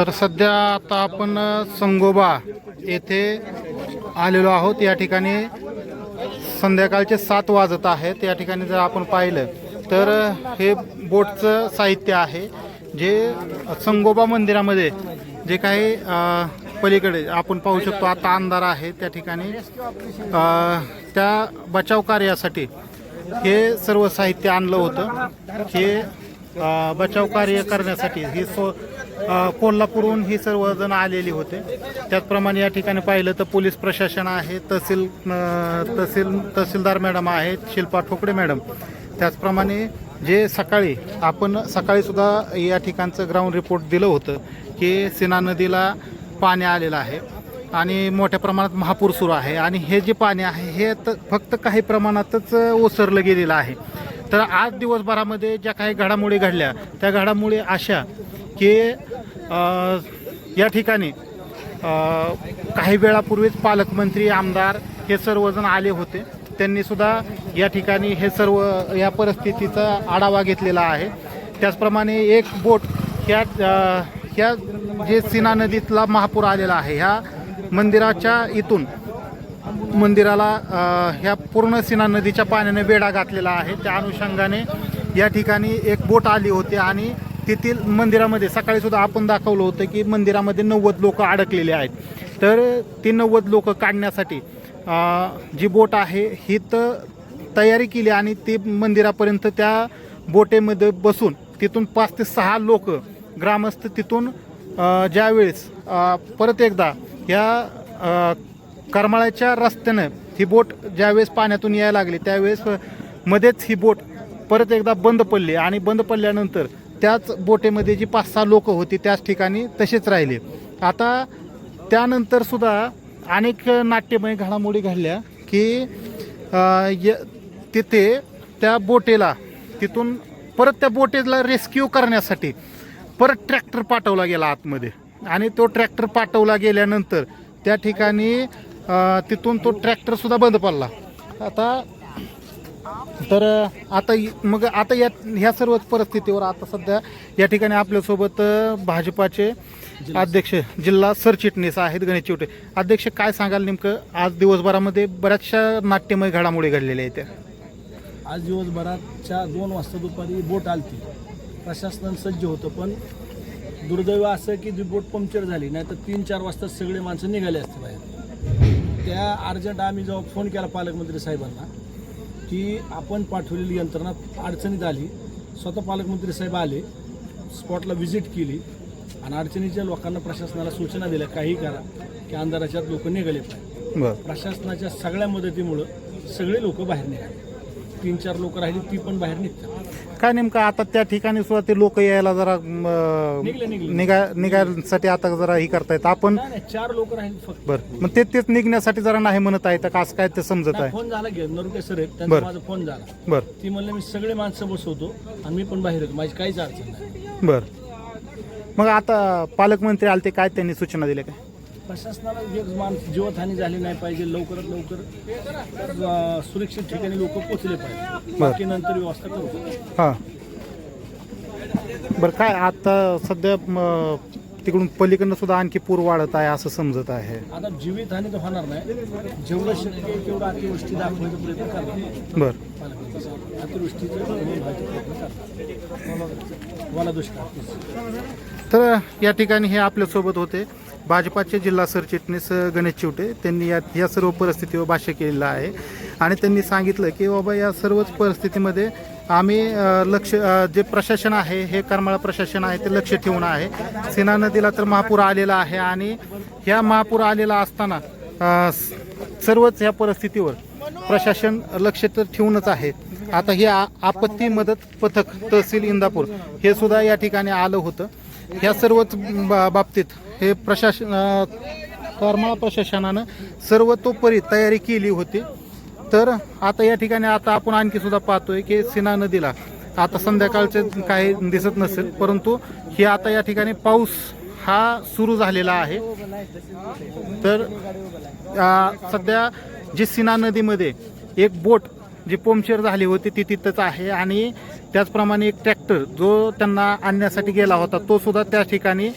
तर सध्या आता आपण संगोबा येथे आलेलो आहोत. या ठिकाणी संध्याकाळचे सात वाजत आहेत. या ठिकाणी जर आपण पाहिलं तर हे बोटचं साहित्य आहे जे संगोबा मंदिरामध्ये जे काही पलीकडे आपण पाहू शकतो आता अंधार आहे त्या ठिकाणी. त्या बचाव कार्यासाठी हे सर्व साहित्य आणलं होतं. हे बचाव कार्य करण्यासाठी ही सो कोल्हापूरहून ही सर्वजण आलेली होते. त्याचप्रमाणे या ठिकाणी पाहिलं तर पोलीस प्रशासन आहे तहसील तहसील तहसीलदार मॅडम आहेत शिल्पा ठोकडे मॅडम. त्याचप्रमाणे जे सकाळी आपण सकाळीसुद्धा या ठिकाणचं ग्राउंड रिपोर्ट दिलं होतं की सीना नदीला पाणी आलेलं आहे आणि मोठ्या प्रमाणात महापूर सुरू आहे आणि हे जे पाणी आहे हे फक्त काही प्रमाणातच ओसरलं गेलेलं आहे. तर आज दिवसभरामध्ये ज्या काही घडामोडी घडल्या त्या घडामोडी अशा की या ठिकाणी काही वेळापूर्वीच पालकमंत्री आमदार हे सर्वजण आले होते. त्यांनी सुद्धा या ठिकाणी हे सर्व या परिस्थितीचा आढावा घेतलेला आहे. त्याचप्रमाणे एक बोट ह्या ह्या जे सीना नदीतला महापूर आलेला आहे ह्या मंदिराच्या इथून मंदिराला ह्या पूर्ण सीना नदीच्या पाण्याने वेढा घातलेला आहे. त्या अनुषंगाने या ठिकाणी एक बोट आली होती आणि तेथील मंदिरामध्ये सकाळी सुद्धा आपण दाखवलं होतं की मंदिरामध्ये नव्वद लोक अडकलेले आहेत. तर ती नव्वद लोक काढण्यासाठी जी बोट आहे ही तर तयारी केली आणि ती मंदिरापर्यंत त्या बोटेमध्ये बसून तिथून पाच ते सहा लोक ग्रामस्थ तिथून ज्यावेळेस परत एकदा या करमाळ्याच्या रस्त्यानं ही बोट ज्यावेळेस पाण्यातून यायला लागली त्यावेळेस मध्येच ही बोट परत एकदा बंद पडली आणि बंद पडल्यानंतर त्याच बोटेमध्ये जी पाच सहा लोक होती त्याच ठिकाणी तसेच राहिले. आता त्यानंतर सुद्धा अनेक नाट्यमय घडामोडी घडल्या की य- तिथे त्या बोटेला तिथून परत त्या बोटेला रेस्क्यू करण्यासाठी परत ट्रॅक्टर पाठवला गेला आतमध्ये. आणि तो ट्रॅक्टर पाठवला गेल्यानंतर त्या ठिकाणी तिथून तो ट्रॅक्टरसुद्धा बंद पडला. आता तर आता मग आता या ह्या सर्वच परिस्थितीवर आता सध्या या ठिकाणी आपल्यासोबत भाजपाचे अध्यक्ष जिल्हा सरचिटणीस आहेत गणेश चिवटे. अध्यक्ष काय सांगाल नेमकं? आज दिवसभरामध्ये बऱ्याचशा नाट्यमय घडामोडी घडलेल्या आहेत त्या. आज दिवसभराच्या दोन वाजता दुपारी बोट आलती. प्रशासन सज्ज होतं पण दुर्दैव असं की ती बोट पंक्चर झाली नाही तर तीन चार वाजता सगळे माणसं निघाले असते बाहेर. त्या अर्जंट आम्ही जेव्हा फोन केला पालकमंत्री साहेबांना की आपण पाठवलेली यंत्रणा अडचणीत आली. स्वतः पालकमंत्री साहेब आले स्पॉटला व्हिजिट केली आणि अडचणीच्या लोकांना प्रशासनाला सूचना दिल्या काही करा की अंधाराच्यात लोक निघाले पाहिजे प्रशासनाच्या सगळ्या मदतीमुळं सगळे लोक बाहेर निघाले. तीन चार लोक राहिली ती पण बाहेर निघतात. काय नेमकं आता त्या ठिकाणी सुद्धा ते लोक यायला जरा म, निघले, निघले. निघा निघायसाठी आता जरा ही करतायत. आपण नाही नाही, चार लोक राहिले फक्त. बरं. मग ते तेच निघण्यासाठी जरा नाही म्हणत आहे तर कसं काय ते समजत नाही, आहे? फोन झाला घे नरुटे सर आहेत त्यांचा बरं. माझा फोन झाला. बरं. ती म्हणले मी सगळे माणसं बसवतो आणि मी पण बाहेर येतो. माझी काहीच अडचण नाही. बरं. मग आता पालकमंत्री आले ते काय त्यांनी सूचना दिल्या काय? प्रशासनाला एक माणूस जीवतहानी झाली नाही पाहिजे लवकरात लवकर सुरक्षित ठिकाणी लोक पोचले पाहिजे. बाकी नंतर व्यवस्था करू हां. बरं काय आता सध्या तिकडून पलीकडनं सुद्धा आणखी पूर वाढत आहे असं समजत आहे. आता जीवितहानी तर होणार नाही. जेवढं शक्य आहे तेवढं अतिवृष्टी दाखवायचा प्रयत्न करणार बरं. अतिवृष्टीचं मला दुष्काळ. तर या ठिकाणी हे आपल्यासोबत होते. भाजपाचे जिल्हा सरचिटणीस गणेश चिवटे त्यांनी या या सर्व परिस्थितीवर भाष्य केलेलं आहे. आणि त्यांनी सांगितलं की बाबा या सर्वच परिस्थितीमध्ये आम्ही लक्ष जे प्रशासन आहे हे करमाळा प्रशासन आहे ते लक्ष ठेवून आहे. सीना नदीला तर महापूर आलेला आहे आणि ह्या महापूर आलेला असताना सर्वच या परिस्थितीवर प्रशासन लक्ष तर ठेवूनच आहे. आता हे आ- आपत्ती मदत पथक तहसील इंदापूर हे सुद्धा या ठिकाणी आलं होतं. ह्या सर्वच बा- बाबतीत हे प्रशासन अ, करमाळा प्रशासनानं सर्वतोपरी तयारी केली होती. तर आता या ठिकाणी आता आपण आणखी सुद्धा पाहतोय की सिना नदीला आता संध्याकाळचे काही दिसत नसेल परंतु हे आता या ठिकाणी पाऊस हा सुरू झालेला आहे. तर सध्या जी सीना नदीमध्ये एक बोट जी पोमशेर झाली होती ती तिथंच आहे आणि त्याचप्रमाणे एक ट्रॅक्टर जो त्यांना आणण्यासाठी गेला होता तो सुद्धा त्या ठिकाणी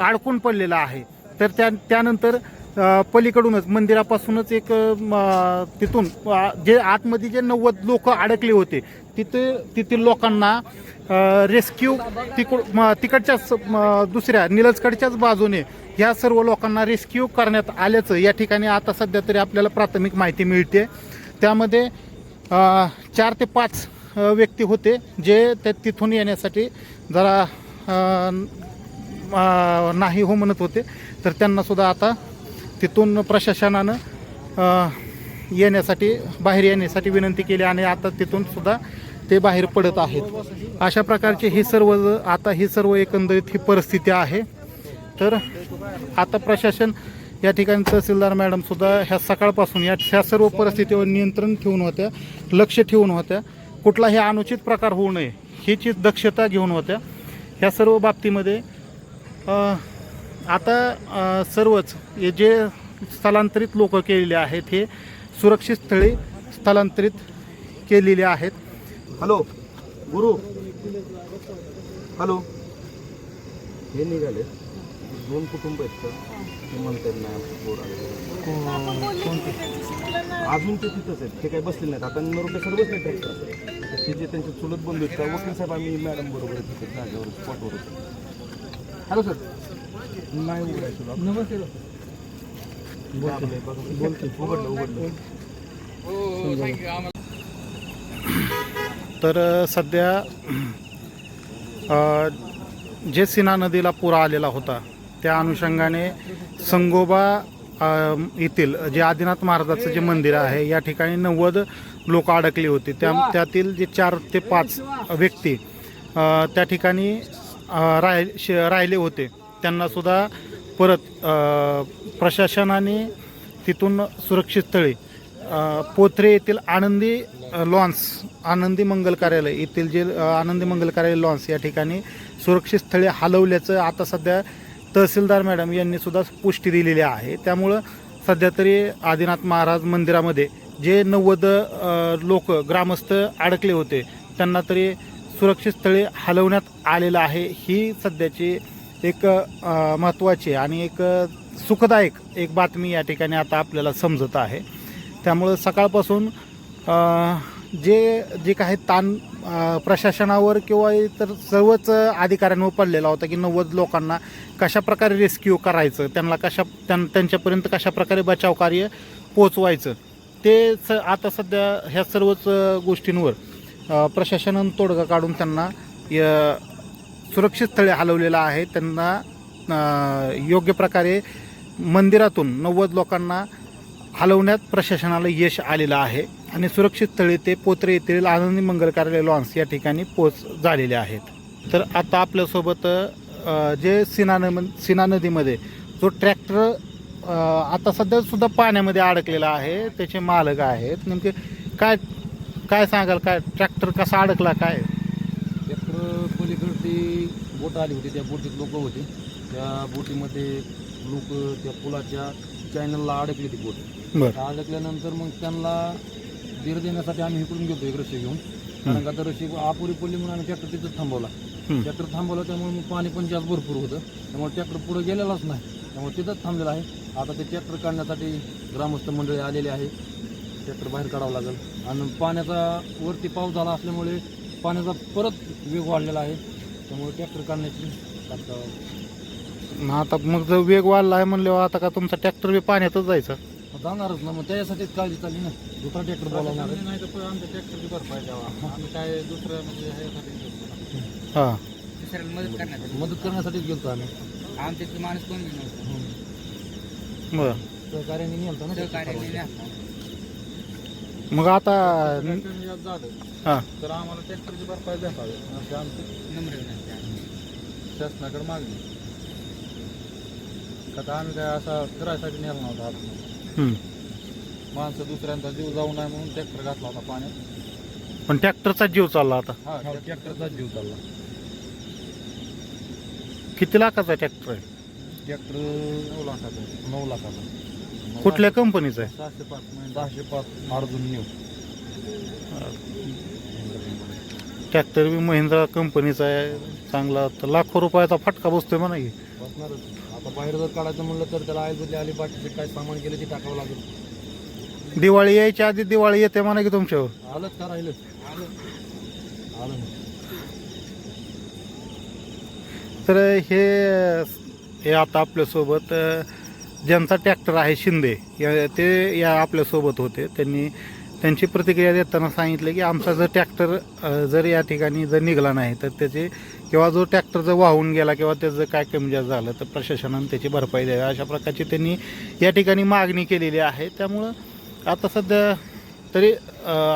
अडकून पडलेला आहे. तर त्या त्यानंतर पलीकडूनच मंदिरापासूनच एक म, तिथून जे आतमध्ये जे नव्वद लोक अडकले होते तिथे तेथील लोकांना रेस्क्यू तिकड तिकडच्याच दुसऱ्या निलजकडच्याच बाजूने ह्या सर्व लोकांना रेस्क्यू करण्यात आल्याचं या ठिकाणी आता सध्या तरी आपल्याला प्राथमिक माहिती मिळते. त्यामध्ये चार ते पाच व्यक्ती होते जे त्या तिथून येण्यासाठी जरा नाही हो म्हणत होते. तर त्यांनासुद्धा आता तिथून प्रशासनानं येण्यासाठी बाहेर येण्यासाठी विनंती केली आणि आता तिथूनसुद्धा ते बाहेर पडत आहेत. अशा प्रकारचे हे सर्व आता ही सर्व एकंदरीत ही परिस्थिती आहे. तर आता प्रशासन या ठिकाणी तहसीलदार मॅडमसुद्धा ह्या सकाळपासून या ह्या सर्व परिस्थितीवर नियंत्रण ठेवून होत्या लक्ष ठेवून होत्या. कुठलाही अनुचित प्रकार होऊ नये हीची दक्षता घेऊन होत्या. ह्या सर्व बाबतीमध्ये आता सर्वच हे जे स्थलांतरित लोक केलेले आहेत हे सुरक्षित स्थळी स्थलांतरित केलेले आहेत. हॅलो गुरु. हॅलो. हे निघाले. दोन कुटुंब आहेत का? ते म्हणतात नाही पोर अजून ते तिथंच आहेत. ते काही बसले नाहीत. आता नरोटे सर्वच नाही ट्रॅक्टर. ते जे त्यांचे चुलत बंधू आहेत का? वकील साहेब आम्ही मॅडम बरोबर आहेत तिथे जागेवर स्पॉटवर हॅलो सर. नाही उघडायचं नमस्ते उघडलं उघडलं. तर सध्या अ, जे सीना नदीला पूर आलेला होता त्या अनुषंगाने संगोबा येथील जे आदिनाथ महाराजाचं जे मंदिर आहे या ठिकाणी नव्वद लोक अडकली होती. त्या त्यातील जे चार ते पाच व्यक्ती त्या ठिकाणी राह श- राहिले होते. त्यांना सुद्धा परत प्रशासनाने तिथून सुरक्षित स्थळी पोथरे येथील आनंदी लॉन्स आनंदी मंगल कार्यालय येथील जे आनंदी मंगल कार्यालय लॉन्स या ठिकाणी सुरक्षित स्थळी हलवल्याचं आता सध्या तहसीलदार मॅडम यांनी सुद्धा पुष्टी दिलेली आहे. त्यामुळं सध्या तरी आदिनाथ महाराज मंदिरामध्ये जे नव्वद लोक ग्रामस्थ अडकले होते त्यांना तरी सुरक्षित स्थळी हलवण्यात आलेलं आहे. ही सध्याची एक महत्त्वाची आणि एक सुखदायक एक बातमी या ठिकाणी आता आपल्याला समजत आहे. त्यामुळं सकाळपासून जे जे काही ताण प्रशासनावर किंवा इतर सर्वच अधिकाऱ्यांवर पडलेला होता की नव्वद लोकांना कशा प्रकारे रेस्क्यू करायचं त्यांना कशा त्यां त्यांच्यापर्यंत कशा प्रकारे बचाव कार्य पोचवायचं ते स आता सध्या ह्या सर्वच गोष्टींवर प्रशासनानं तोडगा काढून त्यांना य- सुरक्षित स्थळी हलवलेलं आहे. त्यांना योग्य प्रकारे मंदिरातून नव्वद लोकांना हलवण्यात प्रशासनाला यश आलेलं आहे आणि सुरक्षित स्थळी ते पोत्रे येथील आनंदी मंगल कार्यालय लॉन्स या ठिकाणी पोच झालेले आहेत. तर आता आपल्यासोबत जे सिना न सीना नदीमध्ये जो ट्रॅक्टर आता सध्यासुद्धा पाण्यामध्ये अडकलेला आहे त्याचे मालक आहेत. नेमके काय काय सांगाल? काय ट्रॅक्टर कसा अडकला? काय? ट्रॅक्टर पलीकडची बोट आली होती. त्या बोटीत लोक होते. त्या बोटीमध्ये लोक त्या पुलाच्या चॅनलला अडकली ती बोट. बरं. अडकल्यानंतर मग त्यांना धीर देण्यासाठी आम्ही इकडून गेलो एक रशी घेऊन. कारण का तर रशी अपुरी पडली म्हणून आम्ही ट्रॅक्टर तिथं थांबवला. ट्रॅक्टर थांबवलं त्यामुळे मग पाणी पण जास्त भरपूर होतं. त्यामुळे ट्रॅक्टर पुढे गेलेलाच नाही. त्यामुळे तिथंच थांबलेलं आहे. आता ते ट्रॅक्टर काढण्यासाठी ग्रामस्थ मंडळी आलेले आहे. ट्रॅक्टर बाहेर काढावं लागेल. आणि पाण्याचा वरती पाऊस झाला असल्यामुळे पाण्याचा परत वेग वाढलेला आहे. त्यामुळे ट्रॅक्टर काढण्याची आता मग आता मग जर वेग वाढला आहे म्हणल्यावर आता का तुमचा ट्रॅक्टर बी पाण्यातच जायचा? जाणारच ना मग त्याच्यासाठीच काळजी चालली ना. दुसरा ट्रॅक्टर बोलावणार आहे. नाही तर आमच्या ट्रॅक्टरची भरपाई द्यावा. आम्ही काय दुसरं म्हणजे ह्यासाठी हां. दुसऱ्याला मदत करण्यासाठी. मदत करण्यासाठीच गेलतो आम्ही. आमच्यातले माणूस कोण बी नव्हतं. बरं. सहकार्याने नेलतो ना. सहकार्याने नाही. मग आता हां. तर आम्हाला ट्रॅक्टरची भरपाई द्यावी अशी आमची नम्र विनंती आहे. शासनाकडे मागणी. आता आम्ही काय असा फिरायसाठी नेला नव्हता आत हं. माणसं दुसऱ्यांचा जीव जाऊ नये म्हणून ट्रॅक्टर घातला होता पाण्यात. पण ट्रॅक्टरचा जीव चालला आता. हा ट्रॅक्टरचा जीव चालला. किती लाखाचा ट्रॅक्टर आहे? ट्रॅक्टर नऊ लाखाचा नऊ लाखाचा. कुठल्या कंपनीचा आहे? सहाशे पाच सहाशे पाच अर्जुन न्यू. ट्रॅक्टर बी महिंद्रा कंपनीचा आहे. चांगला तर लाखो रुपयाचा फटका बसतोय म्हणा की. आता बाहेर जर काढायचं म्हणलं तर त्याला आईल बदली आली बाकीचे काय सामान गेले ते टाकावं लागेल. दिवाळी यायच्या आधी दिवाळी येते म्हणा की तुमच्यावर. आलंच का राहिलं? आलं तर हे हे आता आपल्यासोबत अ, ज्यांचा ट्रॅक्टर आहे शिंदे या- ते या आपल्यासोबत होते. त्यांनी त्यांची प्रतिक्रिया देताना सांगितलं की आमचा जर ट्रॅक्टर जर या ठिकाणी जर निघाला नाही तर त्याचे किंवा जो ट्रॅक्टर जर वाहून गेला किंवा त्याचं काय कमी जास्त झालं तर प्रशासनानं त्याची भरपाई द्यावी. अशा प्रकारची त्यांनी या ठिकाणी मागणी केलेली आहे. त्यामुळं आता सध्या तरी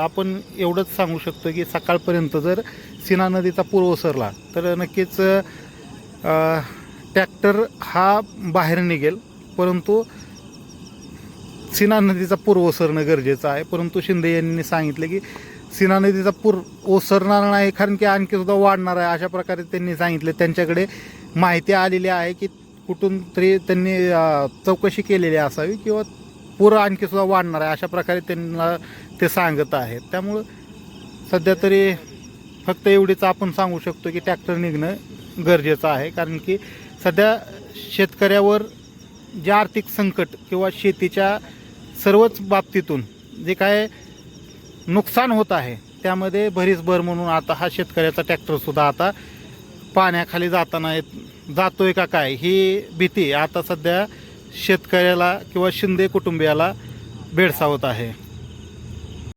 आपण एवढंच सांगू शकतो की सकाळपर्यंत जर सीना नदीचा पूर ओसरला तर नक्कीच ट्रॅक्टर हा बाहेर निघेल. परंतु सीना नदीचा पूर ओसरणं गरजेचं आहे. परंतु शिंदे यांनी सांगितलं की सीना नदीचा पूर ओसरणार नाही कारण की आणखी सुद्धा वाढणार आहे अशा प्रकारे त्यांनी सांगितले. त्यांच्याकडे माहिती आलेली आहे की कुठून तरी त्यांनी चौकशी केलेली असावी किंवा पूर आणखी सुद्धा वाढणार आहे अशा प्रकारे त्यांना ते सांगत आहेत. त्यामुळं सध्या तरी फक्त एवढीच आपण सांगू शकतो की ट्रॅक्टर निघणं गरजेचं आहे कारण की सध्या शेतकऱ्यावर जे आर्थिक संकट किंवा शेतीच्या सर्वच बाबतीतून जे काय नुकसान होत आहे त्यामध्ये भरीस भर म्हणून आता हा शेतकऱ्याचा ट्रॅक्टरसुद्धा आता पाण्याखाली जाताना येत जातोय का काय ही भीती आता सध्या शेतकऱ्याला किंवा शिंदे कुटुंबियाला भेडसावत आहे.